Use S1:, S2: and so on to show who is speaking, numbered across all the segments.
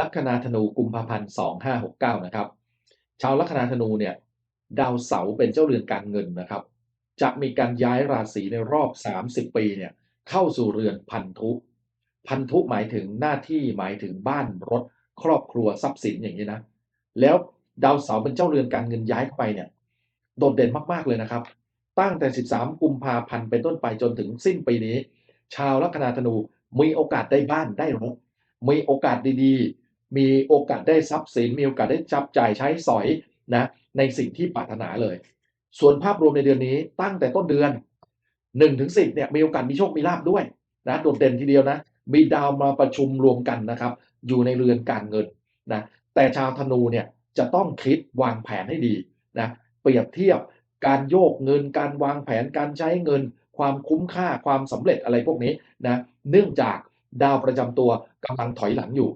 S1: ลัคนาธนูกุมภาพันธ์2569นะครับ ชาวลัคนาธนูเนี่ยดาวเสาร์เป็นเจ้าเรือนการเงินนะครับ จะมีการย้ายราศีในรอบ 30 ปีเนี่ยเข้าสู่เรือนพันธุ พันธุหมายถึงหน้าที่หมายถึงบ้านรถ ครอบครัวทรัพย์สินอย่างนี้นะ แล้วดาวเสาร์เป็นเจ้าเรือนการเงินย้ายเข้าไปเนี่ยโดดเด่นมากๆเลยนะครับ ตั้งแต่ 13 กุมภาพันธ์เป็นต้นไปจนถึงสิ้นปีนี้ ชาวลัคนาธนูมีโอกาสได้บ้านได้รถ มีโอกาสดีๆ มีโอกาสได้ทรัพย์สิน มีโอกาสได้จับจ่ายใช้สอยนะในสิ่งที่ปรารถนาเลย ส่วนภาพรวมในเดือนนี้ตั้งแต่ต้นเดือน1-10เนี่ยมีโอกาสมีโชคมีลาภด้วยนะโดดเด่นทีเดียวนะ มีดาวมาประชุมรวมกันนะครับ อยู่ในเรือนการเงินนะแต่ชาวธนูเนี่ยจะต้องคิดวางแผนให้ดีนะเปรียบเทียบการโยกเงินการวางแผนการใช้เงิน ความคุ้มค่าความสำเร็จอะไรพวกนี้นะเนื่องจาก ดาวประจำตัวกำลังถอยหลังอยู่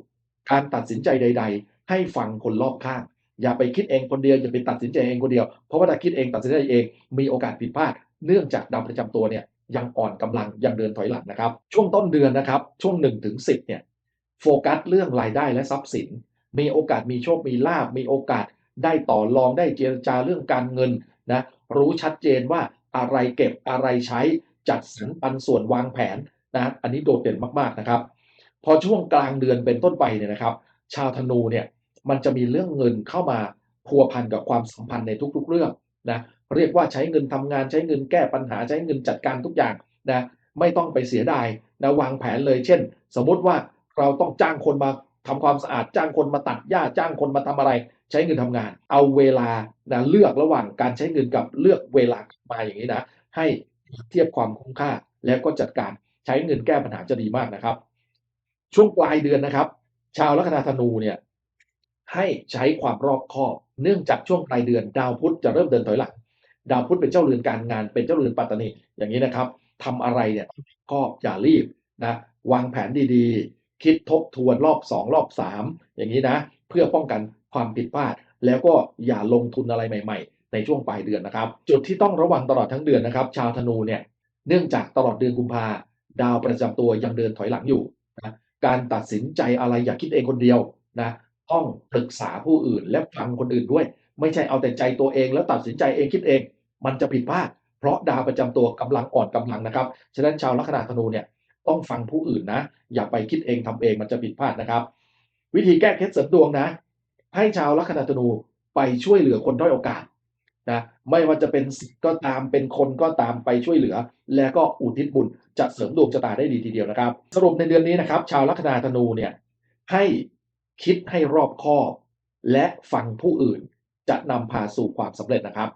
S1: การตัดสินใจใด ๆ ให้ฟังคนรอบข้าง อย่าไปคิดเองคนเดียวอย่าไปตัดสินใจเองคนเดียว เพราะว่าถ้าคิดเองตัดสินใจเองมีโอกาสผิดพลาด เนื่องจากดาวประจำตัวเนี่ยยังอ่อนกำลังยังเดินถอยหลังนะครับ ช่วงต้นเดือนนะครับ ช่วง1-10เนี่ยโฟกัสเรื่องรายได้และทรัพย์สิน มีโอกาสมีโชคมีลาภมีโอกาสได้ต่อรองได้เจรจาเรื่องการเงินนะรู้ชัดเจนว่าอะไรเก็บอะไรใช้จัดสรรปันส่วนวางแผน นะอันนี้โดดเด่นมากๆนะครับ พอช่วงกลางเดือนเป็นต้นไปเนี่ยนะครับ ชาวธนูเนี่ยมันจะมีเรื่องเงินเข้ามาพัวพันกับความสัมพันธ์ในทุก ๆ เรื่องนะเรียกว่าใช้เงินทำงานใช้เงินแก้ปัญหาใช้เงินจัดการทุกอย่างนะไม่ต้องไปเสียดายนะวางแผนเลย เช่น สมมติว่าเราต้องจ้างคนมาทำความสะอาดจ้างคนมาตัดหญ้าจ้างคนมาทำอะไร ใช้เงินทำงาน เอาเวลานะเลือกระหว่างการใช้เงินกับเลือกเวลามาอย่างนี้นะให้เทียบความคุ้มค่าแล้วก็จัดการ ช้เงินแก้ปัญหาจะดีมากนะครับ ช่วงปลายเดือนนะครับ ชาวลัคนาธนูเนี่ยให้ใช้ความรอบคอบ เนื่องจากช่วงปลายเดือน ดาวพุธจะเริ่มเดินถอยหลังดาวพุธเป็นเจ้าเรือนการงานเป็นเจ้าเรือนปัตตานีอย่างนี้นะครับทำอะไรเนี่ยก็อย่ารีบนะวางแผนดีๆ คิดทบทวนรอบ 2 รอบ 3 อย่างนี้นะ เพื่อป้องกันความผิดพลาด แล้วก็อย่าลงทุนอะไรใหม่ ๆ ในช่วงปลายเดือนนะครับ จุดที่ต้องระวังตลอดทั้งเดือนนะครับ ชาวธนูเนี่ยเนื่องจากตลอดเดือนกุมภา ดาวประจำตัวยังเดินถอยหลังอยู่นะการตัดสินใจอะไรอย่าคิดเองคนเดียวนะต้องปรึกษาผู้อื่นและฟังคนอื่นด้วย ไม่ใช่เอาแต่ใจตัวเองแล้วตัดสินใจเองคิดเอง มันจะผิดพลาดเพราะดาวประจำตัวกำลังอ่อนกำลังนะครับฉะนั้นชาวลัคนาธนูเนี่ยต้องฟังผู้อื่นนะ อย่าไปคิดเองทำเองมันจะผิดพลาดนะครับ วิธีแก้เคล็ดเสริมดวงนะ ให้ชาวลัคนาธนูไปช่วยเหลือคนด้อยโอกาส นะไม่ว่าจะเป็นสิทธิ์ก็ตามเป็นคนก็ตามไปช่วยเหลือ แล้วก็อุทิศบุญจะเสริมดวงชะตาได้ดีทีเดียวนะครับ สรุปในเดือนนี้นะครับ ชาวลัคนาธนูเนี่ยให้คิดให้รอบคอบ และฟังผู้อื่นจะนำพาสู่ความสำเร็จนะครับ